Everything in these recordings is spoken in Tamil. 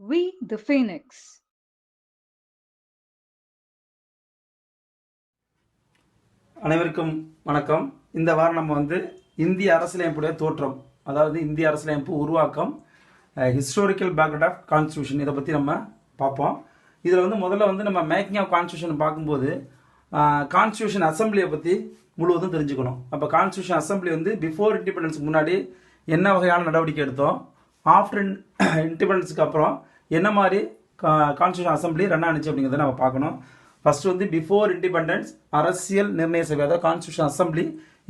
We the Phoenix. அனைவருக்கும் வணக்கம். இந்த வாரம் நம்ம வந்து இந்திய அரசியலமைப்புடைய தோற்றம் அதாவது இந்திய அரசியலமைப்பு உருவாக்கம் ஹிஸ்டோரிக்கல் பேக்ரவுண்ட் ஆஃப் கான்ஸ்டியூஷன் இதை பற்றி நம்ம பார்ப்போம். இதில் வந்து முதல்ல வந்து நம்ம மேக்கிங் ஆஃப் கான்ஸ்டியூஷன் பார்க்கும்போது கான்ஸ்டியூஷன் அசம்பிளியை பற்றி முழுவதும் தெரிஞ்சுக்கணும். அப்போ கான்ஸ்டியூஷன் அசம்பிளி வந்து பிஃபோர் இண்டிபெண்டன்ஸ் முன்னாடி என்ன வகையான நடவடிக்கை எடுத்தோம்? ஆஃப்டர் இண்டிபெண்டன்ஸுக்கு அப்புறம் என்ன மாதிரி கான்ஸ்டியூஷன் அசம்பிளி ரன் ஆனிச்சு அப்படிங்கிறத நம்ம பார்க்கணும். ஃபர்ஸ்ட் வந்து பிஃபோர் இண்டிபெண்டன்ஸ் அரசியல் நிர்ணய சபை அதாவது கான்ஸ்டியூஷன் அசம்பிளி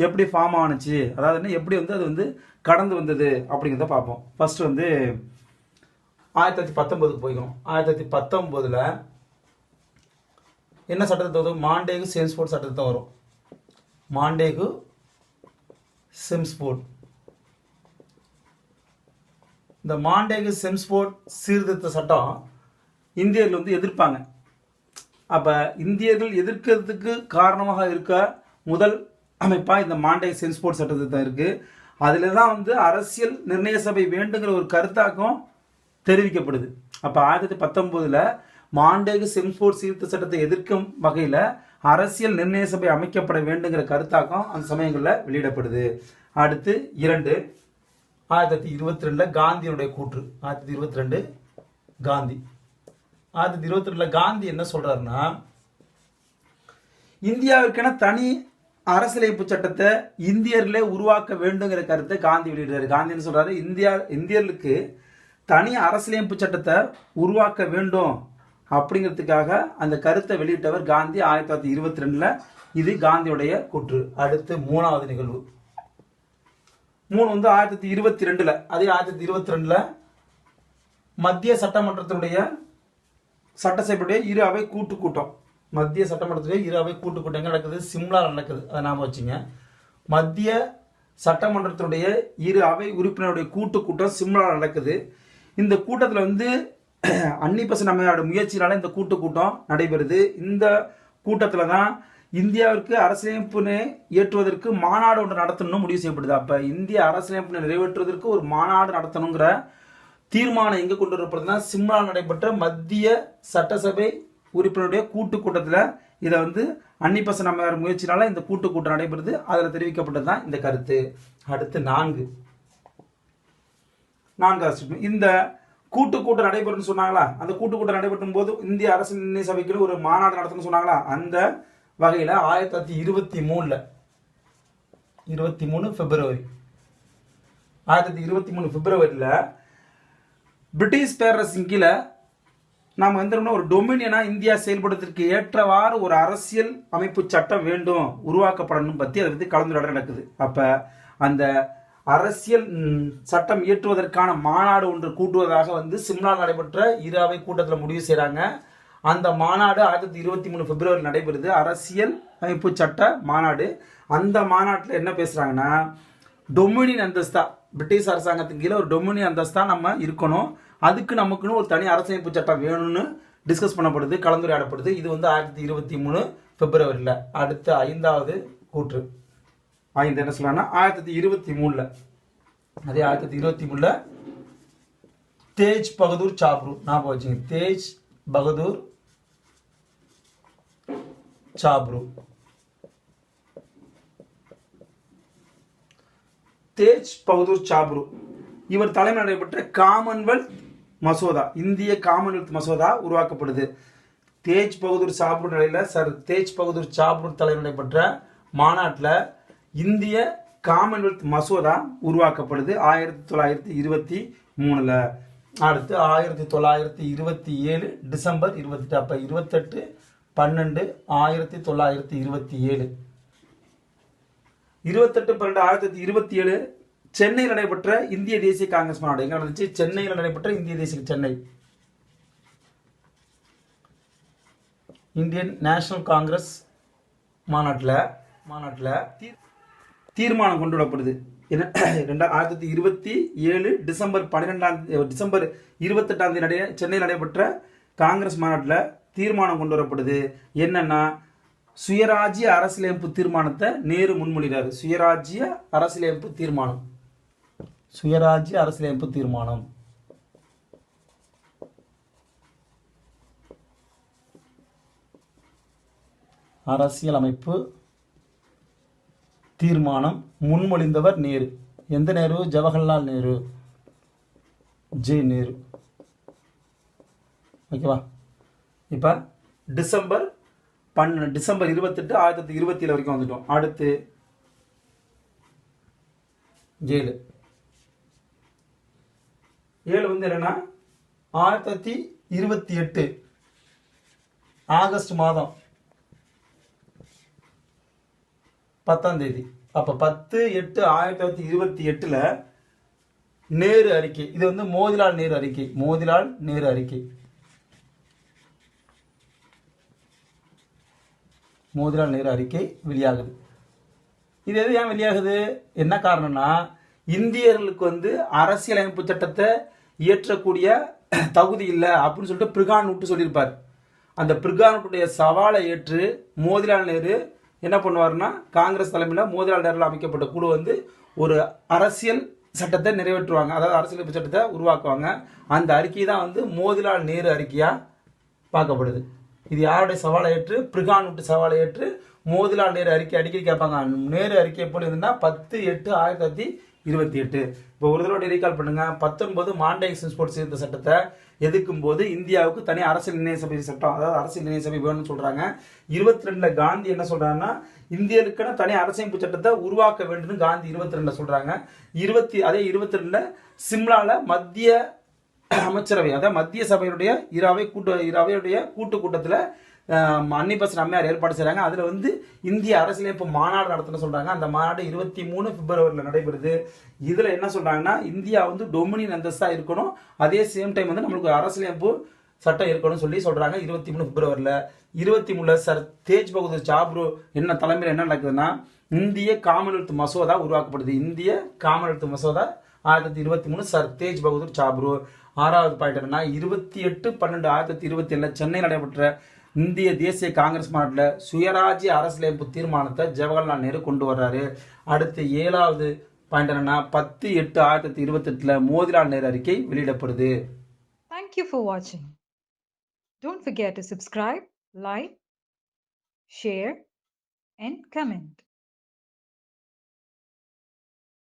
எப்படி ஃபார்ம் ஆனுச்சு? அதாவது என்ன எப்படி வந்து அது வந்து கடந்து வந்தது அப்படிங்கிறத பார்ப்போம். ஃபர்ஸ்ட் வந்து ஆயிரத்தி தொள்ளாயிரத்தி பத்தொம்போது போய்க்கணும். ஆயிரத்தி தொள்ளாயிரத்தி பத்தொம்போதில் என்ன சட்டத்தை வரும் மாண்டேகு சேம்ஸ்போர்ட் சட்டத்தை வரும் மாண்டேகு செம்ஸ்போர்ட் இந்த மாண்டேகு செம்ஸ்போர்ட் சீர்திருத்த சட்டம் இந்தியர்கள் வந்து எதிர்ப்பாங்க. அப்போ இந்தியர்கள் எதிர்க்கிறதுக்கு காரணமாக இருக்க முதல் அமைப்பாக இந்த மாண்டேகு சென்ஸ்போர்ட் சட்டத்திட்டம் இருக்குது அதில் தான் வந்து அரசியல் நிர்ணய சபை வேண்டுங்கிற ஒரு கருத்தாக்கம் தெரிவிக்கப்படுது. அப்போ ஆயிரத்தி பத்தொம்போதில் மாண்டேகு சென்ஸ்போர்ட் சீர்திருத்த சட்டத்தை எதிர்க்கும் வகையில் அரசியல் நிர்ணய சபை அமைக்கப்பட வேண்டுங்கிற கருத்தாக்கம் அந்த சமயங்களில் வெளியிடப்படுது. அடுத்து இரண்டு ஆயிரத்தி தொள்ளாயிரத்தி இருபத்தி ரெண்டில் காந்தியினுடைய கூற்று. ஆயிரத்தி தொள்ளாயிரத்தி இருபத்தி ரெண்டு காந்தி. ஆயிரத்தி தொள்ளாயிரத்தி இருபத்தி ரெண்டுல காந்தி என்ன சொல்றாருன்னா இந்தியாவிற்கென தனி அரசியலமைப்பு சட்டத்தை இந்தியர்களே உருவாக்க வேண்டுங்கிற கருத்தை காந்தி வெளியிடுறாரு. காந்தி என்ன சொல்றாரு? இந்தியா இந்தியர்களுக்கு தனி அரசியலமைப்பு சட்டத்தை உருவாக்க வேண்டும். அப்படிங்கிறதுக்காக அந்த கருத்தை வெளியிட்டவர் காந்தி ஆயிரத்தி தொள்ளாயிரத்தி இருபத்தி ரெண்டுல இது காந்தியுடைய கூற்று. அடுத்து மூணாவது நிகழ்வு. மூணு வந்து ஆயிரத்தி தொள்ளாயிரத்தி இருபத்தி ரெண்டுல அதே ஆயிரத்தி தொள்ளாயிரத்தி இருபத்தி ரெண்டுல மத்திய சட்டமன்றத்தினுடைய சட்டசபையுடைய இரு அவை கூட்டு கூட்டம். மத்திய சட்டமன்றத்துடைய இரு அவை கூட்டு கூட்டம் எங்க நடக்குது? சிம்லாவில் நடக்குது. அதை நாம வச்சுங்க. மத்திய சட்டமன்றத்தினுடைய இரு அவை உறுப்பினருடைய கூட்டு கூட்டம் சிம்லாவில் நடக்குது. இந்த கூட்டத்தில் வந்து அன்னி பசன் அம்மையோட முயற்சியினால இந்த கூட்டு கூட்டம் நடைபெறுது. இந்த கூட்டத்தில் தான் இந்தியாவிற்கு அரசியலமைப்புனை இயற்றுவதற்கு மாநாடு ஒன்று நடத்தணும்னு முடிவு செய்யப்படுது. அப்போ இந்திய அரசியலமைப்பினை நிறைவேற்றுவதற்கு ஒரு மாநாடு நடத்தணுங்கிற தீர்மானம் எங்கே கொண்டு வரப்படுதுன்னா சிம்லா நடைபெற்ற மத்திய சட்டசபை உறுப்பினருடைய கூட்டு கூட்டத்தில் இதை வந்து அன்னிப்பசன் அம்மையார் முயற்சினால இந்த கூட்டு கூட்டம் நடைபெறுது. அதில் தெரிவிக்கப்பட்டது தான் இந்த கருத்து. அடுத்து நான்கு. நான்காவது இந்த கூட்டு கூட்டம் நடைபெறும்னு சொன்னாங்களா? அந்த கூட்டு கூட்டம் நடைபெறும் போது இந்திய அரசு நிர்ணய சபைக்கு ஒரு மாநாடு நடத்தணும்னு சொன்னாங்களா? அந்த வகையில் ஆயிரத்தி தொள்ளாயிரத்தி இருபத்தி மூணில். இருபத்தி மூணு பிப்ரவரி ஆயிரத்தி தொள்ளாயிரத்தி இருபத்தி மூணு பிப்ரவரியில் பிரிட்டிஷ் பேரரசின் கீழே நாம் வந்து ஒரு டொமினியனாக இந்தியா செயல்படுவதற்கு ஏற்றவாறு ஒரு அரசியல் அமைப்பு சட்டம் வேண்டும் உருவாக்கப்படணும் பற்றி அதை பற்றி கலந்துரையாடல் நடக்குது. அப்போ அந்த அரசியல் சட்டம் இயற்றுவதற்கான மாநாடு ஒன்று கூட்டுவதாக வந்து சிம்லா நடைபெற்ற இரு அவை கூட்டத்தில் முடிவு செய்கிறாங்க அந்த மாநாடு ஆயிரத்தி தொள்ளாயிரத்தி இருபத்தி மூணு பிப்ரவரி நடைபெறுது. அரசியல் அமைப்பு சட்ட மாநாடு. அந்த மாநாட்டில் என்ன பேசுகிறாங்கன்னா டொமினியன் அந்தஸ்தா பிரிட்டிஷ் அரசாங்கத்தின் கீழே ஒரு டொமினியன் அந்தஸ்தா நம்ம இருக்கணும். அதுக்கு நமக்குன்னு ஒரு தனி அரசமைப்பு சட்டம் வேணும்னு டிஸ்கஸ் பண்ணப்படுது கலந்துரையாடப்படுது. இது வந்து ஆயிரத்தி இருபத்தி மூணு பிப்ரவரியில். அடுத்த ஐந்தாவது கூற்று. ஐந்து என்ன சொல்லலாம்னா ஆயிரத்தி தொள்ளாயிரத்தி இருபத்தி மூணில். அதே ஆயிரத்தி தொள்ளாயிரத்தி இருபத்தி மூணில் தேஜ் பகதூர் சாப்ரு. ஞாபகம் வச்சுங்க. தேஜ் பகதூர் சாப்ரு தேஜ் பகதூர் சாப்ரு இவர் தலைமை நடைபெற்ற காமன்வெல்த் மசோதா இந்திய காமன்வெல்த் மசோதா உருவாக்கப்படுது. தேஜ் பகதூர் சாப்ரு நிலையில் சார் தேஜ் பகதூர் சாப்ரு தலைமை நடைபெற்ற மாநாட்டில் இந்திய காமன்வெல்த் மசோதா உருவாக்கப்படுது ஆயிரத்தி தொள்ளாயிரத்தி இருபத்தி மூணில். அடுத்து ஆயிரத்தி தொள்ளாயிரத்தி இருபத்தி ஏழு டிசம்பர் இருபத்தெட்டு அப்போ இருபத்தெட்டு பன்னெண்டு ஆயிரத்தி தொள்ளாயிரத்தி இருபத்தி ஏழு. இருபத்தெட்டு பன்னெண்டு ஆயிரத்தி தொள்ளாயிரத்தி இருபத்தி ஏழு சென்னையில் நடைபெற்ற இந்திய தேசிய காங்கிரஸ் மாநாடு. எங்க நடந்துச்சு? சென்னையில் நடைபெற்ற இந்திய தேசிய சென்னை. இந்தியன் நேஷனல் காங்கிரஸ் மாநாட்டில் மாநாட்டில் தீர் தீர்மானம் கொண்டு வரப்படுது என்ன? ரெண்டா ஆயிரத்தி தொள்ளாயிரத்தி இருபத்தி ஏழு டிசம்பர் பன்னிரெண்டாம் டிசம்பர் இருபத்தெட்டாம் தேதி நடை சென்னையில் நடைபெற்ற காங்கிரஸ் மாநாட்டில் தீர்மானம் கொண்டு வரப்படுது. என்னன்னா சுயராஜ்ய அரசியலமைப்பு தீர்மானத்தை நேரு முன்மொழிகிறார் சுயராஜ்ய அரசியலமைப்பு தீர்மானம். சுயராஜ்ய அரசியலமைப்பு தீர்மானம். அரசியலமைப்பு தீர்மானம் முன்மொழிந்தவர் நேரு. எந்த நேரு? ஜவஹர்லால் நேரு. ஜே நேரு. ஓகேவா? இப்போ டிசம்பர் பன் டிசம்பர் இருபத்தெட்டு ஆயிரத்தி தொள்ளாயிரத்தி இருபத்தி ஏழு வரைக்கும் வந்துட்டோம். அடுத்து ஏழு. ஏழு வந்து என்னன்னா ஆயிரத்தி தொள்ளாயிரத்தி இருபத்தி எட்டு ஆகஸ்ட் மாதம் பத்தாம் தேதி. அப்போ பத்து எட்டு ஆயிரத்தி தொள்ளாயிரத்தி இருபத்தி எட்டில் நேரு அறிக்கை. இது வந்து மோதிலால் நேரு அறிக்கை. மோதிலால் நேரு அறிக்கை. மோதிலால் நேரு அறிக்கை வெளியாகுது. இது எது ஏன் வெளியாகுது? என்ன காரணம்னா இந்தியர்களுக்கு வந்து அரசியலமைப்பு சட்டத்தை இயற்றக்கூடிய தகுதி இல்லை அப்படின்னு சொல்லிட்டு பிரிகான் விட்டு சொல்லியிருப்பார். அந்த பிரிகானுடைய சவாலை ஏற்று மோதிலால் நேரு என்ன பண்ணுவார்னா காங்கிரஸ் தலைமையில் மோதிலால் நேரில் அமைக்கப்பட்ட குழு வந்து ஒரு அரசியல் சட்டத்தை நிறைவேற்றுவாங்க. அதாவது அரசியலமைப்பு சட்டத்தை உருவாக்குவாங்க. அந்த அறிக்கை தான் வந்து மோதிலால் நேரு அறிக்கையாக பார்க்கப்படுது. இது யாருடைய சவாலை ஏற்று? பிரிகான் விட்டு சவாலை ஏற்று மோதிலால் நேரு அறிக்கை அடிக்கடி கேட்பாங்க. நேரு அறிக்கை எப்படி இருந்ததுன்னா பத்து எட்டு ஆயிரத்தி தொள்ளாயிரத்தி இருபத்தி எட்டு. இப்போ ஒரு தடவை ரீகால் பண்ணுங்க. பத்தொன்பது மாண்டேக்ஸ் ஸ்போர்ட்ஸ் இந்த சட்டத்தை எதிர்க்கும் போது இந்தியாவுக்கு தனி அரசியல் நிர்ணய சபை சட்டம் அதாவது அரசியல் நிர்ணய சபை வேணும்னு சொல்றாங்க. இருபத்தி ரெண்டுல காந்தி என்ன சொல்றாங்கன்னா இந்தியருக்கான தனி அரசியமைப்பு சட்டத்தை உருவாக்க வேண்டும்னு காந்தி இருபத்தி ரெண்டுல சொல்றாங்க. இருபத்தி அதே இருபத்தி ரெண்டுல சிம்லால மத்திய அமைச்சரவை அதாவது மத்திய சபையினுடைய இராவை கூட்டு இராவையுடைய கூட்டு கூட்டத்தில் அன்னிபசன் அம்மையார் ஏற்பாடு செய்கிறாங்க அதில் வந்து இந்திய அரசியலமைப்பு மாநாடு நடத்தணும்னு சொல்கிறாங்க அந்த மாநாடு இருபத்தி மூணு பிப்ரவரியில் நடைபெறுது. இதில் என்ன சொல்கிறாங்கன்னா இந்தியா வந்து டொமினியன் அந்தஸ்தாக இருக்கணும். அதே சேம் டைம் வந்து நம்மளுக்கு அரசியலமைப்பு சட்டம் இருக்கணும்னு சொல்லி சொல்கிறாங்க இருபத்தி மூணு பிப்ரவரியில். இருபத்தி மூணில் சார் தேஜ் பகதூர் சாப்ரு என்ன தலைமையில் என்ன நடக்குதுன்னா இந்திய காமன்வெல்த் மசோதா உருவாக்கப்படுது. இந்திய காமன்வெல்த் மசோதா ஆயிரத்தி தொள்ளாயிரத்தி இருபத்தி மூணு சர் தேஜ் பகதூர் சாப்ரு ஆறாவது பாயிண்ட் என்னன்னா இருபத்தி எட்டு பன்னெண்டு ஆயிரத்தி தொள்ளாயிரத்தி இருபத்தி ஏழில் சென்னையில் நடைபெற்ற இந்திய தேசிய காங்கிரஸ் மாநாட்டில் சுயராஜ்ய அரசியலமைப்பு தீர்மானத்தை ஜவஹர்லால் நேரு கொண்டு வர்றாரு. அடுத்து ஏழாவது பாயிண்ட் என்னன்னா பத்து எட்டு ஆயிரத்தி தொள்ளாயிரத்தி இருபத்தெட்டில் மோதிலால் நேரு அறிக்கை வெளியிடப்படுது. தேங்க்யூ ஃபார் வாட்சிங் don't forget to subscribe like share and comment.